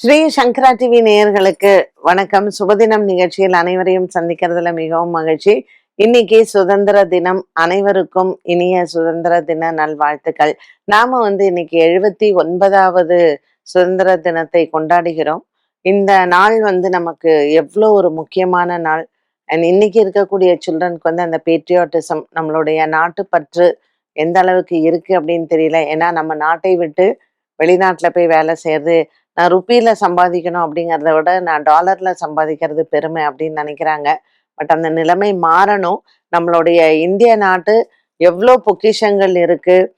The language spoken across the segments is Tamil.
ஸ்ரீ சங்கரா டிவி நேயர்களுக்கு வணக்கம். சுபதினம் நிகழ்ச்சியில் அனைவரையும் சந்திக்கிறதுல மிகவும் மகிழ்ச்சி. இன்னைக்கு சுதந்திர தினம். அனைவருக்கும் இனிய சுதந்திர தின நல்வாழ்த்துக்கள். நாம வந்து இன்னைக்கு எழுபத்தி ஒன்பதாவது சுதந்திர தினத்தை கொண்டாடுகிறோம். இந்த நாள் வந்து நமக்கு எவ்வளோ ஒரு முக்கியமான நாள். அண்ட் இன்னைக்கு இருக்கக்கூடிய சில்ட்ரனுக்கு வந்து அந்த பேட்ரியாட்டிசம் நம்மளுடைய நாட்டுப்பற்று எந்த அளவுக்கு இருக்கு அப்படின்னு தெரியல. ஏன்னா நம்ம நாட்டை விட்டு வெளிநாட்டில் போய் வேலை செய்யறது நான் ருப்பியில் சம்பாதிக்கணும் அப்படிங்கிறத விட நான் டாலரில் சம்பாதிக்கிறது பெருமை அப்படின்னு நினைக்கிறாங்க. பட் அந்த நிலைமை மாறணும். நம்மளுடைய இந்திய நாட்டு எவ்வளோ பொக்கிஷங்கள் இருக்குது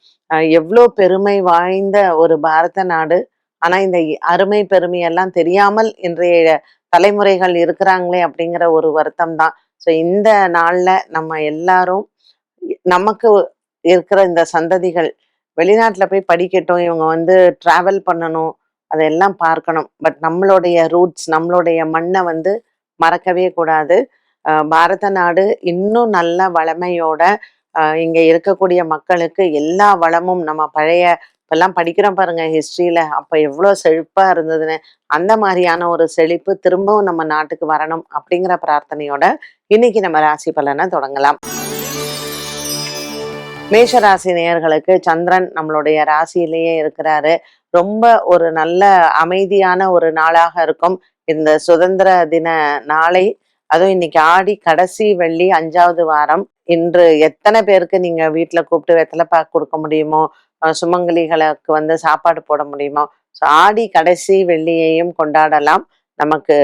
எவ்வளோ பெருமை வாய்ந்த ஒரு பாரத நாடு. ஆனால் இந்த அருமை பெருமையெல்லாம் தெரியாமல் இன்றைய தலைமுறைகள் இருக்கிறாங்களே அப்படிங்கிற ஒரு வருத்தம் தான். ஸோ இந்த நாளில் நம்ம எல்லாரும் நமக்கு இருக்கிற இந்த சந்ததிகள் வெளிநாட்டில் போய் படிக்கட்டும் இவங்க வந்து ட்ராவல் பண்ணணும் அதெல்லாம் பார்க்கணும். பட் நம்மளுடைய ரூட்ஸ் நம்மளுடைய மண்ணை வந்து மறக்கவே கூடாது. அஹ் பாரத நாடு இன்னும் நல்ல வளமையோட அஹ் இங்க இருக்கக்கூடிய மக்களுக்கு எல்லா வளமும் நம்ம பழைய இப்பெல்லாம் படிக்கிறோம் பாருங்க ஹிஸ்ட்ரியில அப்போ எவ்வளோ செழிப்பா இருந்ததுன்னு அந்த மாதிரியான ஒரு செழிப்பு திரும்பவும் நம்ம நாட்டுக்கு வரணும் அப்படிங்கிற பிரார்த்தனையோட இன்னைக்கு நம்ம ராசி பலனை தொடங்கலாம். மேஷ ராசி நேயர்களுக்கு சந்திரன் நம்மளுடைய ராசியிலேயே இருக்கிறாரு. ரொம்ப ஒரு நல்ல அமைதியான ஒரு நாளாக இருக்கும். இந்த சுதந்திர தின நாளை அதுவும் இன்னைக்கு ஆடி கடைசி வெள்ளி அஞ்சாவது வாரம். இன்று எத்தனை பேருக்கு நீங்க வீட்டுல கூப்பிட்டு வெத்தலை பாக்கு கொடுக்க முடியுமோ சுமங்கலிகளுக்கு வந்து சாப்பாடு போட முடியுமோ ஸோ ஆடி கடைசி வெள்ளியையும் கொண்டாடலாம். நமக்கு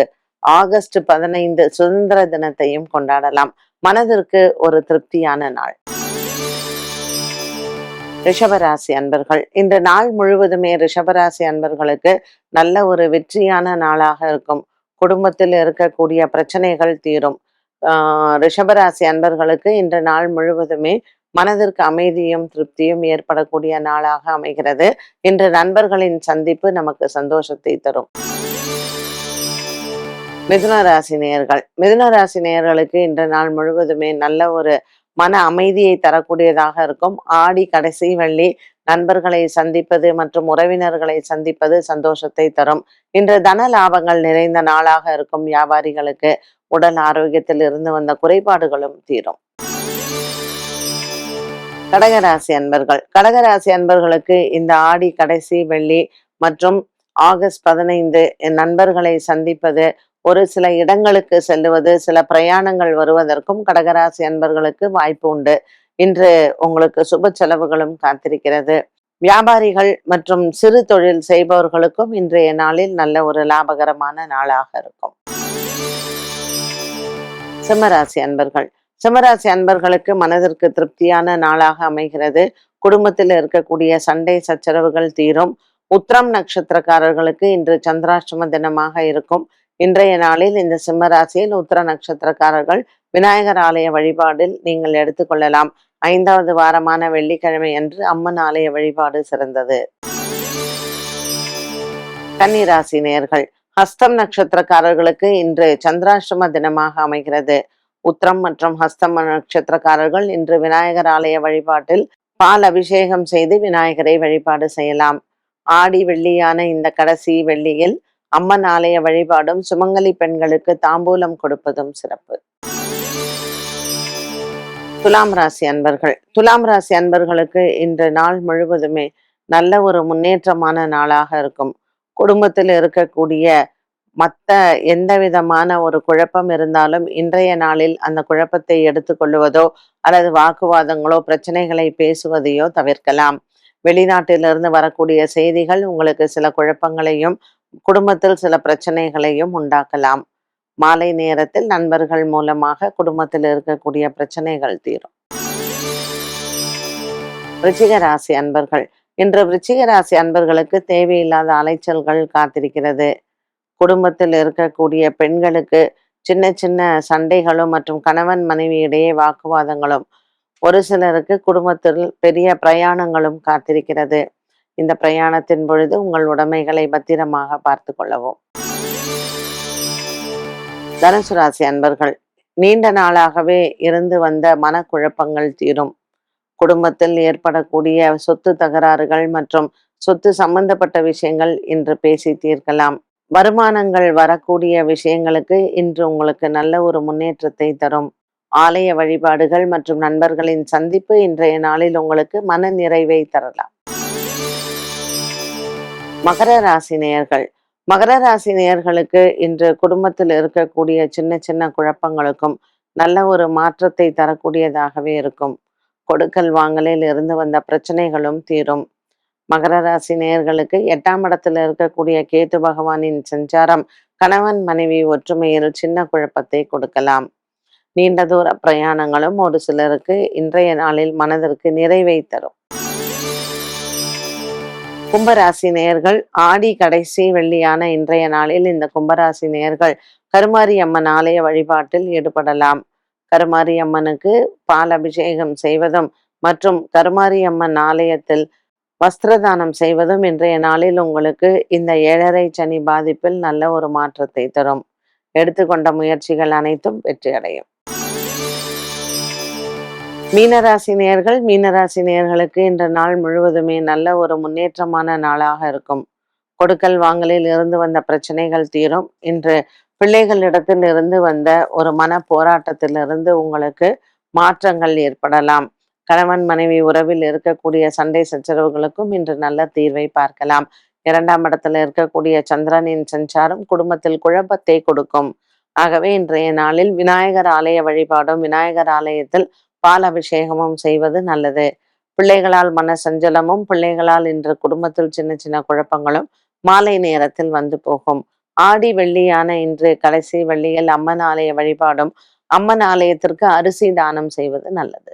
ஆகஸ்ட் பதினைந்து சுதந்திர தினத்தையும் கொண்டாடலாம். மனதிற்கு ஒரு திருப்தியான நாள். ரிஷபராசி அன்பர்கள். இந்த நாள் முழுவதுமே ரிஷபராசி அன்பர்களுக்கு நல்ல ஒரு வெற்றியான நாளாக இருக்கும். குடும்பத்தில் இருக்கக்கூடிய பிரச்சனைகள் தீரும். ஆஹ் ரிஷபராசி அன்பர்களுக்கு இந்த நாள் முழுவதுமே மனதிற்கு அமைதியும் திருப்தியும் ஏற்படக்கூடிய நாளாக அமைகிறது. இன்று நண்பர்களின் சந்திப்பு நமக்கு சந்தோஷத்தை தரும். மிதுன ராசி நேயர்கள். மிதுன ராசி நேயர்களுக்கு இன்று நாள் முழுவதுமே நல்ல ஒரு மன அமைதியை தரக்கூடியதாக இருக்கும். ஆடி கடைசி வெள்ளி நண்பர்களை சந்திப்பது மற்றும் உறவினர்களை சந்திப்பது சந்தோஷத்தை தரும். இன்று தன லாபங்கள் நிறைந்த நாளாக இருக்கும் வியாபாரிகளுக்கு உடல் ஆரோக்கியத்தில் இருந்து வந்த குறைபாடுகளும் தீரும். கடகராசி அன்பர்கள். கடகராசி அன்பர்களுக்கு இந்த ஆடி கடைசி வெள்ளி மற்றும் ஆகஸ்ட் பதினைந்து நண்பர்களை சந்திப்பது ஒரு சில இடங்களுக்கு செல்லுவது சில பிரயாணங்கள் வருவதற்கும் கடகராசி அன்பர்களுக்கு வாய்ப்பு உண்டு. இன்று உங்களுக்கு சுப செலவுகளும் காத்திருக்கிறது. வியாபாரிகள் மற்றும் சிறு தொழில் செய்பவர்களுக்கும் இன்றைய நாளில் நல்ல ஒரு லாபகரமான நாளாக இருக்கும். சிம்மராசி அன்பர்கள். சிம்மராசி அன்பர்களுக்கு மனதிற்கு திருப்தியான நாளாக அமைகிறது. குடும்பத்தில் இருக்கக்கூடிய சண்டை சச்சரவுகள் தீரும். உத்திரம் நட்சத்திரக்காரர்களுக்கு இன்று சந்திராஷ்டம தினமாக இருக்கும். இன்றைய நாளில் இந்த சிம்ம ராசியில் உத்திர நட்சத்திரக்காரர்கள் விநாயகர் ஆலய வழிபாடில் நீங்கள் எடுத்துக்கொள்ளலாம். ஐந்தாவது வாரமான வெள்ளிக்கிழமை அன்று அம்மன் ஆலய வழிபாடு சிறந்தது. கன்னிராசி நேர்கள் ஹஸ்தம் நட்சத்திரக்காரர்களுக்கு இன்று சந்திராஷ்டம தினமாக அமைகிறது. உத்திரம் மற்றும் ஹஸ்தம் நட்சத்திரக்காரர்கள் இன்று விநாயகர் ஆலய வழிபாட்டில் பால் அபிஷேகம் செய்து விநாயகரை வழிபாடு செய்யலாம். ஆடி வெள்ளியான இந்த கடைசி வெள்ளியில் அம்மன் ஆலய வழிபாடும் சுமங்கலி பெண்களுக்கு தாம்பூலம் கொடுப்பதும் சிறப்பு. துலாம் ராசி அன்பர்கள். துலாம் ராசி அன்பர்களுக்கு இன்று நாள் முழுவதுமே நல்ல ஒரு முன்னேற்றமான நாளாக இருக்கும். குடும்பத்தில் இருக்கக்கூடிய மற்ற எந்த விதமான ஒரு குழப்பம் இருந்தாலும் இன்றைய நாளில் அந்த குழப்பத்தை எடுத்துக்கொள்வதோ அல்லது வாக்குவாதங்களோ பிரச்சனைகளை பேசுவதையோ தவிர்க்கலாம். வெளிநாட்டிலிருந்து வரக்கூடிய செய்திகள் உங்களுக்கு சில குழப்பங்களையும் குடும்பத்தில் சில பிரச்சனைகளையும் உண்டாக்கலாம். மாலை நேரத்தில் நண்பர்கள் மூலமாக குடும்பத்தில் இருக்கக்கூடிய பிரச்சனைகள் தீரும். விருச்சிக ராசி அன்பர்கள். இன்று விருச்சிக ராசி அன்பர்களுக்கு தேவையில்லாத அலைச்சல்கள் காத்திருக்கிறது. குடும்பத்தில் இருக்கக்கூடிய பெண்களுக்கு சின்ன சின்ன சண்டைகளும் மற்றும் கணவன் மனைவி இடையே வாக்குவாதங்களும் ஒரு சிலருக்கு குடும்பத்தில் பெரிய பிரயாணங்களும் காத்திருக்கிறது. இந்த பிரயாணத்தின் பொழுது உங்கள் உடைமைகளை பத்திரமாக பார்த்து கொள்ளவும். தனுசு ராசி அன்பர்கள் நீண்ட நாளாகவே இருந்து வந்த மனக்குழப்பங்கள் தீரும். குடும்பத்தில் ஏற்படக்கூடிய சொத்து தகராறுகள் மற்றும் சொத்து சம்பந்தப்பட்ட விஷயங்கள் இன்று பேசி தீர்க்கலாம். வருமானங்கள் வரக்கூடிய விஷயங்களுக்கு இன்று உங்களுக்கு நல்ல ஒரு முன்னேற்றத்தை தரும். ஆலய வழிபாடுகள் மற்றும் நண்பர்களின் சந்திப்பு இன்றைய நாளில் உங்களுக்கு மன நிறைவை தரலாம். மகர ராசி நேயர்கள். மகர ராசி நேயர்களுக்கு இன்று குடும்பத்தில் இருக்கக்கூடிய சின்ன சின்ன குழப்பங்களுக்கும் நல்ல ஒரு மாற்றத்தை தரக்கூடியதாகவே இருக்கும். கொடுக்கல் வாங்கலில் இருந்து வந்த பிரச்சனைகளும் தீரும். மகர ராசி நேயர்களுக்கு எட்டாம் இடத்தில் இருக்கக்கூடிய கேத்து பகவானின் சஞ்சாரம் கணவன் மனைவி ஒற்றுமையில் சின்ன குழப்பத்தை கொடுக்கலாம். நீண்ட தூர பிரயாணங்களும் ஒரு சிலருக்கு இன்றைய நாளில் மனதிற்கு நிறைவை தரும். கும்பராசி நேயர்கள் ஆடி கடைசி வெள்ளியான இன்றைய நாளில் இந்த கும்பராசி நேயர்கள் கருமாரி அம்மன் ஆலய வழிபாட்டில் ஈடுபடலாம். கருமாரி அம்மனுக்கு பால் அபிஷேகம் செய்வதும் மற்றும் கருமாரி அம்மன் ஆலயத்தில் வஸ்திரதானம் செய்வதும் இன்றைய நாளில் உங்களுக்கு இந்த ஏழரை சனி பாதிப்பில் நல்ல ஒரு மாற்றத்தை தரும். எடுத்துக்கொண்ட முயற்சிகள் அனைத்தும் வெற்றி அடையும் மீனராசி நேர்கள் மீனராசி நேர்களுக்கு இன்று நாள் முழுவதுமே நல்ல ஒரு முன்னேற்றமான நாளாக இருக்கும். கொடுக்கல் வாங்கலில் இருந்து வந்த பிரச்சனைகள் தீரும். இன்று பிள்ளைகளிடத்தில் இருந்து வந்த ஒரு மன போராட்டத்திலிருந்து உங்களுக்கு மாற்றங்கள் ஏற்படலாம். கணவன் மனைவி உறவில் இருக்கக்கூடிய சண்டை சச்சரவுகளுக்கும் இன்று நல்ல தீர்வை பார்க்கலாம். இரண்டாம் இடத்துல இருக்கக்கூடிய சந்திரனின் சஞ்சாரம் குடும்பத்தில் குழப்பத்தை கொடுக்கும். ஆகவே இன்றைய நாளில் விநாயகர் ஆலய வழிபாடும் விநாயகர் ஆலயத்தில் பால் அபிஷேகமும் செய்வது நல்லது. பிள்ளைகளால் மன சஞ்சலமும் பிள்ளைகளால் இன்று குடும்பத்தில் சின்ன சின்ன குழப்பங்களும் மாலை நேரத்தில் வந்து போகும். ஆடி வெள்ளியான இன்று கடைசி வெள்ளியில் அம்மன் ஆலய வழிபாடும் அம்மன் ஆலயத்திற்கு அரிசி தானம் செய்வது நல்லது.